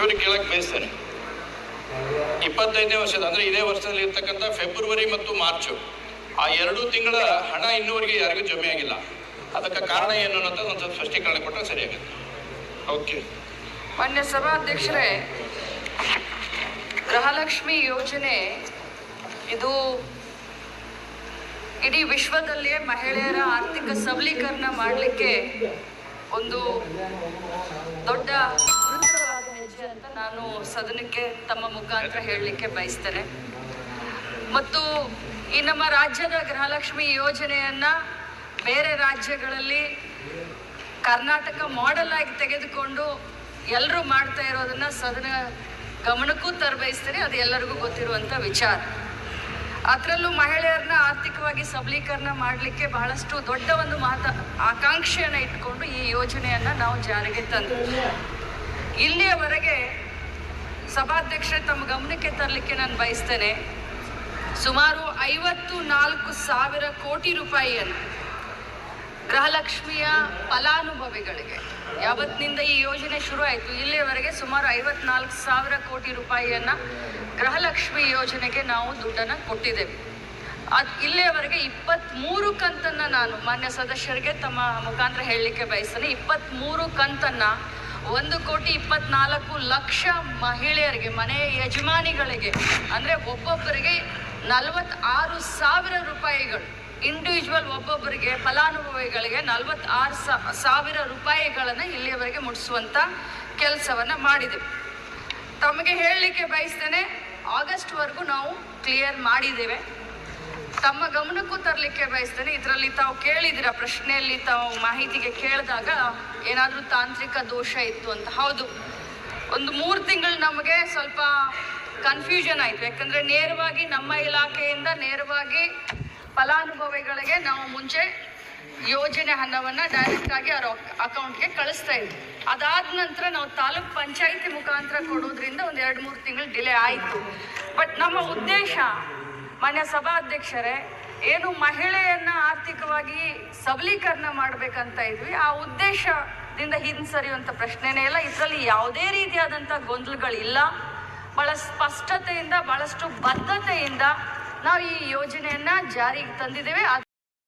ಇವ್ರಿಗೆ ಕೇಳಕ್ ಬಯಸ್ತೇನೆ ಇಪ್ಪತ್ತೈದನೇ ವರ್ಷದ, ಅಂದ್ರೆ ಇದೇ ವರ್ಷದಲ್ಲಿ ಇರ್ತಕ್ಕಂಥ ಫೆಬ್ರವರಿ ಮತ್ತು ಮಾರ್ಚ್, ಆ ಎರಡು ತಿಂಗಳ ಹಣ ಇನ್ನೂವರೆಗೆ ಯಾರಿಗೂ ಜಮೆ ಆಗಿಲ್ಲ. ಅದಕ್ಕೆ ಕಾರಣ ಏನು ಅನ್ನೋದು ಒಂದು ಸ್ಪಷ್ಟೀಕರಣ ಕೊಟ್ಟರೆ ಸರಿಯಾಗುತ್ತೆ. ಓಕೆ. ಮಾನ್ಯ ಸಭಾಧ್ಯಕ್ಷರೇ, ಗೃಹಲಕ್ಷ್ಮಿ ಯೋಜನೆ ಇದು ಇಡೀ ವಿಶ್ವದಲ್ಲಿಯೇ ಮಹಿಳೆಯರ ಆರ್ಥಿಕ ಸಬಲೀಕರಣ ಮಾಡಲಿಕ್ಕೆ ಒಂದು ದೊಡ್ಡ ಸದನಕ್ಕೆ ತಮ್ಮ ಮುಖಾಂತರ ಹೇಳಲಿಕ್ಕೆ ಬಯಸ್ತಾರೆ ಮತ್ತು ಈ ನಮ್ಮ ರಾಜ್ಯದ ಗೃಹಲಕ್ಷ್ಮಿ ಯೋಜನೆಯನ್ನ ಬೇರೆ ರಾಜ್ಯಗಳಲ್ಲಿ ಕರ್ನಾಟಕ ಮಾಡೆಲ್ ಆಗಿ ತೆಗೆದುಕೊಂಡು ಎಲ್ಲರೂ ಮಾಡ್ತಾ ಇರೋದನ್ನ ಸದನ ಗಮನಕ್ಕೂ ತರಬಯಸ್ತಾರೆ ಅದು ಎಲ್ಲರಿಗೂ ಗೊತ್ತಿರುವಂಥ ವಿಚಾರ. ಅದರಲ್ಲೂ ಮಹಿಳೆಯರನ್ನ ಆರ್ಥಿಕವಾಗಿ ಸಬಲೀಕರಣ ಮಾಡಲಿಕ್ಕೆ ಬಹಳಷ್ಟು ದೊಡ್ಡ ಒಂದು ಮಾತ, ಆಕಾಂಕ್ಷೆಯನ್ನು ಇಟ್ಕೊಂಡು ಈ ಯೋಜನೆಯನ್ನು ನಾವು ಜಾರಿಗೆ ತಂದು, ಇಲ್ಲಿಯವರೆಗೆ ಸಭಾಧ್ಯಕ್ಷರೇ ತಮ್ಮ ಗಮನಕ್ಕೆ ತರಲಿಕ್ಕೆ ನಾನು ಬಯಸ್ತೇನೆ. ಸುಮಾರು ಐವತ್ತು ನಾಲ್ಕು ಸಾವಿರ ಕೋಟಿ ರೂಪಾಯಿಯನ್ನು ಗೃಹಲಕ್ಷ್ಮಿಯ ಫಲಾನುಭವಿಗಳಿಗೆ ಯಾವತ್ತಿನಿಂದ ಈ ಯೋಜನೆ ಶುರು ಆಯಿತು ಇಲ್ಲಿಯವರೆಗೆ ಸುಮಾರು ಐವತ್ನಾಲ್ಕು ಸಾವಿರ ಕೋಟಿ ರೂಪಾಯಿಯನ್ನು ಗೃಹಲಕ್ಷ್ಮಿ ಯೋಜನೆಗೆ ನಾವು ದುಡ್ಡನ್ನು ಕೊಟ್ಟಿದ್ದೇವೆ. ಅದು ಇಲ್ಲಿಯವರೆಗೆ ಇಪ್ಪತ್ತ್ಮೂರು ಕಂತನ್ನು ನಾನು ಮಾನ್ಯ ಸದಸ್ಯರಿಗೆ ತಮ್ಮ ಮುಖಾಂತರ ಹೇಳಲಿಕ್ಕೆ ಬಯಸ್ತೇನೆ. ಇಪ್ಪತ್ತ್ಮೂರು ಕಂತನ್ನು ಒಂದು ಕೋಟಿ ಇಪ್ಪತ್ನಾಲ್ಕು ಲಕ್ಷ ಮಹಿಳೆಯರಿಗೆ, ಮನೆ ಯಜಮಾನಿಗಳಿಗೆ, ಅಂದರೆ ಒಬ್ಬೊಬ್ಬರಿಗೆ ನಲವತ್ತಾರು ಸಾವಿರ ರೂಪಾಯಿಗಳು ಇಂಡಿವಿಜುವಲ್ ಒಬ್ಬೊಬ್ಬರಿಗೆ ಫಲಾನುಭವಿಗಳಿಗೆ ನಲವತ್ತಾರು ಸಾವಿರ ರೂಪಾಯಿಗಳನ್ನು ಇಲ್ಲಿಯವರೆಗೆ ಮುಟ್ಟಿಸುವಂಥ ಕೆಲಸವನ್ನು ಮಾಡಿದೆವು ತಮಗೆ ಹೇಳಲಿಕ್ಕೆ ಬಯಸ್ತೇನೆ ಆಗಸ್ಟ್ವರೆಗೂ ನಾವು ಕ್ಲಿಯರ್ ಮಾಡಿದ್ದೇವೆ. ತಮ್ಮ ಗಮನಕ್ಕೂ ತರಲಿಕ್ಕೆ ಬಯಸ್ತೇನೆ. ಇದರಲ್ಲಿ ತಾವು ಕೇಳಿದಿರ ಪ್ರಶ್ನೆಯಲ್ಲಿ ತಾವು ಮಾಹಿತಿಗೆ ಕೇಳಿದಾಗ ಏನಾದರೂ ತಾಂತ್ರಿಕ ದೋಷ ಇತ್ತು ಅಂತ. ಹೌದು. ಒಂದು ಮೂರು ತಿಂಗಳು ನಮಗೆ ಸ್ವಲ್ಪ ಕನ್ಫ್ಯೂಷನ್ ಆಯಿತು. ಯಾಕಂದರೆ ನೇರವಾಗಿ ನಮ್ಮ ಇಲಾಖೆಯಿಂದ ನೇರವಾಗಿ ಫಲಾನುಭವಿಗಳಿಗೆ ನಾವು ಮುಂಚೆ ಯೋಜನೆ ಹಣವನ್ನು ಡೈರೆಕ್ಟ್ ಆಗಿ ಅವ್ರ ಅಕೌಂಟ್ಗೆ ಕಳಿಸ್ತಾ ಇದ್ವಿ. ಅದಾದ ನಂತರ ನಾವು ತಾಲೂಕ್ ಪಂಚಾಯಿತಿ ಮುಖಾಂತರ ಕೊಡೋದ್ರಿಂದ ಒಂದು ಎರಡು ಮೂರು ತಿಂಗಳು ಡಿಲೇ ಆಯಿತು. ಬಟ್ ನಮ್ಮ ಉದ್ದೇಶ ಮಾನ್ಯ ಸಭಾಧ್ಯಕ್ಷರೇ, ಏನು ಮಹಿಳೆಯನ್ನ ಆರ್ಥಿಕವಾಗಿ ಸಬಲೀಕರಣ ಮಾಡ್ಬೇಕಂತ ಇದ್ವಿ. ಆ ಉದ್ದೇಶದಿಂದ ಹಿಂಸರಿಯುವಂಥ ಪ್ರಶ್ನೆನೇ ಇಲ್ಲ. ಇದರಲ್ಲಿ ಯಾವುದೇ ರೀತಿಯಾದಂಥ ಗೊಂದಲಗಳಿಲ್ಲ. ಬಹಳ ಸ್ಪಷ್ಟತೆಯಿಂದ, ಬಹಳಷ್ಟು ಬದ್ಧತೆಯಿಂದ ನಾವು ಈ ಯೋಜನೆಯನ್ನ ಜಾರಿಗೆ ತಂದಿದ್ದೇವೆ.